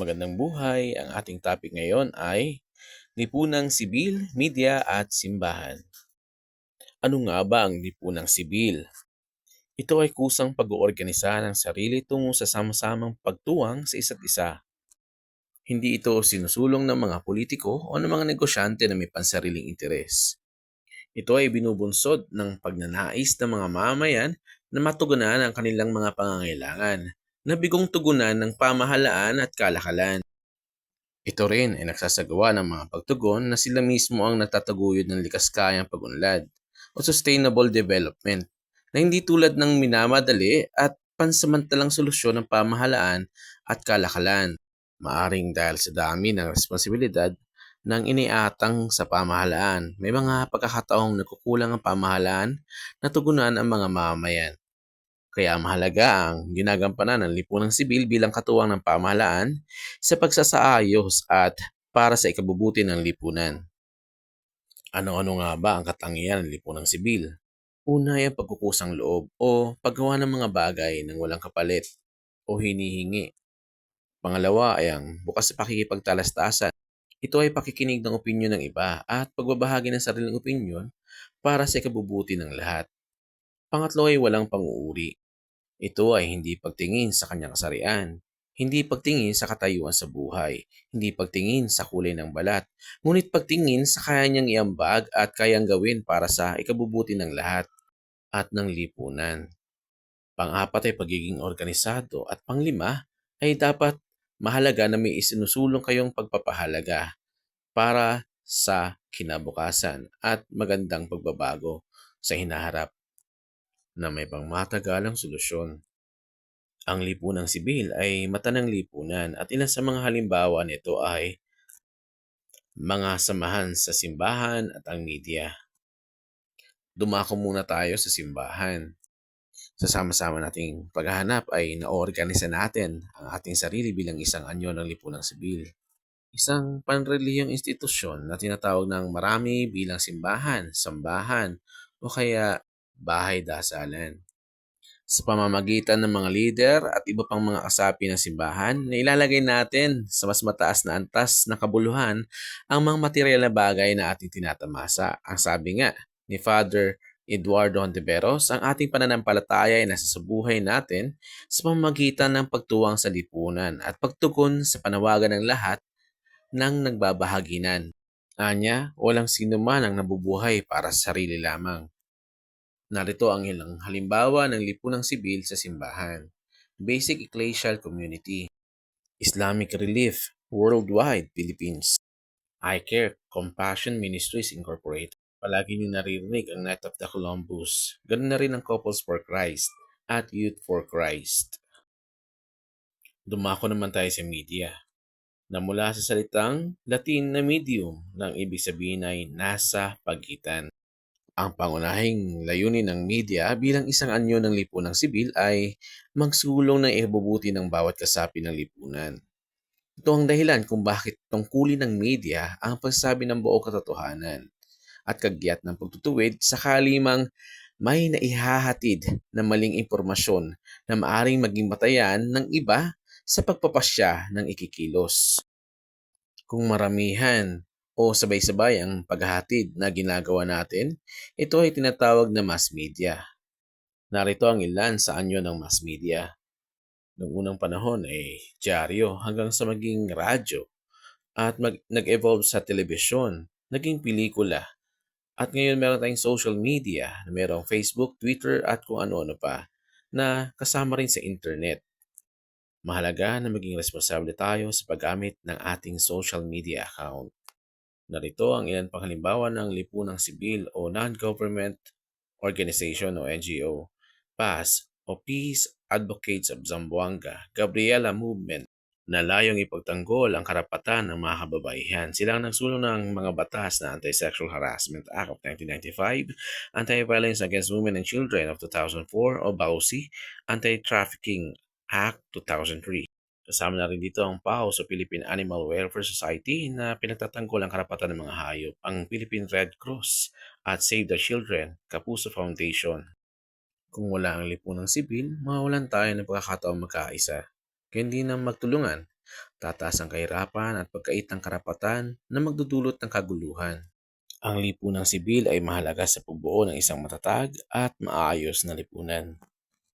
Magandang buhay. Ang ating topic ngayon ay lipunang sibil, media at simbahan. Ano nga ba ang lipunang sibil? Ito ay kusang pag-oorganisa ng sarili tungo sa sama-samang pagtuwang sa isa't isa. Hindi ito sinusulong ng mga politiko o ng mga negosyante na may pansariling interes. Ito ay binubunsod ng pagnanais ng mga mamayan na matugunan ang kanilang mga pangangailangan na bigong tugunan ng pamahalaan at kalakalan. Ito rin ay nagsasagawa ng mga pagtugon na sila mismo ang nagtataguyod ng likas kayang pagunlad o sustainable development na hindi tulad ng minamadali at pansamantalang solusyon ng pamahalaan at kalakalan. Maaring dahil sa dami ng responsibilidad ng iniatang sa pamahalaan. May mga pagkakataong nagkukulang ang pamahalaan na tugunan ang mga mamamayan. Kaya mahalaga ang ginagampanan ng lipunang sibil bilang katuwang ng pamahalaan sa pagsasaayos at para sa ikabubuti ng lipunan. Ano-ano nga ba ang katangian ng lipunang sibil? Una ay ang pagkukusang loob o paggawa ng mga bagay ng walang kapalit o hinihingi. Pangalawa ay ang bukas sa pakikipagtalastasan. Ito ay pakikinig ng opinyon ng iba at pagbabahagi ng sariling opinyon para sa ikabubuti ng lahat. Pangatlo ay walang panguuri. Ito ay hindi pagtingin sa kanyang kasarian, hindi pagtingin sa katayuan sa buhay, hindi pagtingin sa kulay ng balat, ngunit pagtingin sa kaya niyang iambag at kayang gawin para sa ikabubuti ng lahat at ng lipunan. Pang-apat ay pagiging organisado at panglima ay dapat mahalaga na may isinusulong kayong pagpapahalaga para sa kinabukasan at magandang pagbabago sa hinaharap na may pangmatagalang solusyon. Ang lipunang sibil ay mata ng lipunan at ilan sa mga halimbawa nito ay mga samahan sa simbahan at ang media. Dumako muna tayo sa simbahan. Sa sama-sama nating paghahanap ay naorganisa natin ang ating sarili bilang isang anyo ng lipunang sibil. Isang panrelihiyong institusyon na tinatawag ng marami bilang simbahan, sambahan, o kaya bahay dasalan. Sa pamamagitan ng mga leader at iba pang mga kasapi ng simbahan na ilalagay natin sa mas mataas na antas na kabuluhan ang mga material na bagay na ating tinatamasa. Ang sabi nga ni Father Eduardo Hontiveros, ang ating pananampalataya ay nasa sa buhay natin sa pamamagitan ng pagtuwang sa lipunan at pagtugon sa panawagan ng lahat ng nagbabahaginan. Anya, walang sino man ang nabubuhay para sa sarili lamang. Narito ang ilang halimbawa ng lipunang sibil sa simbahan. Basic Ecclesial Community Islamic Relief Worldwide Philippines iCare Compassion Ministries Incorporated Palagi niyo naririnig ang Night of the Columbus. Ganun na rin ang Couples for Christ at Youth for Christ. Dumako naman tayo sa media na mula sa salitang Latin na medium ng ibig sabihin ay nasa pagitan. Ang pangunahing layunin ng media bilang isang anyo ng lipunang sibil ay magsulong ng ibubuti ng bawat kasapi ng lipunan. Ito ang dahilan kung bakit tungkulin ng media ang pagsabi ng buong katotohanan at kagyat ng pagtutuwid sakali mang may naihahatid na maling impormasyon na maaring maging batayan ng iba sa pagpapasya ng ikikilos. Kung maramihan o sabay-sabay ang paghahatid na ginagawa natin, ito ay tinatawag na mass media. Narito ang ilan sa anyo ng mass media. Noong unang panahon ay dyaryo hanggang sa maging radyo at mag- nag-evolve sa telebisyon, naging pelikula at ngayon meron tayong social media, merong Facebook, Twitter at kung ano-ano pa na kasama rin sa internet. Mahalaga na maging responsable tayo sa paggamit ng ating social media account. Narito ang ilan pang halimbawa ng lipunang sibil o non-government organization o NGO, PAS o Peace Advocates of Zamboanga, Gabriela Movement, na layong ipagtanggol ang karapatan ng mga kababaihan. Sila ang nagsulong ng mga batas na Anti-Sexual Harassment Act of 1995, Anti-Violence Against Women and Children of 2004 o BAUSI, Anti-Trafficking Act 2003. Kasama na rin dito ang PAO sa Philippine Animal Welfare Society na pinagtatanggol ang karapatan ng mga hayop, ang Philippine Red Cross at Save the Children, Kapuso Foundation. Kung wala ang lipunang sibil, mawawalan tayo ng pagkakataong magkaisa. Kaya hindi na magtulungan Tataas ang kahirapan at pagkait ng karapatan na magdudulot ng kaguluhan. Ang lipunang sibil ay mahalaga sa pagbuo ng isang matatag at maayos na lipunan.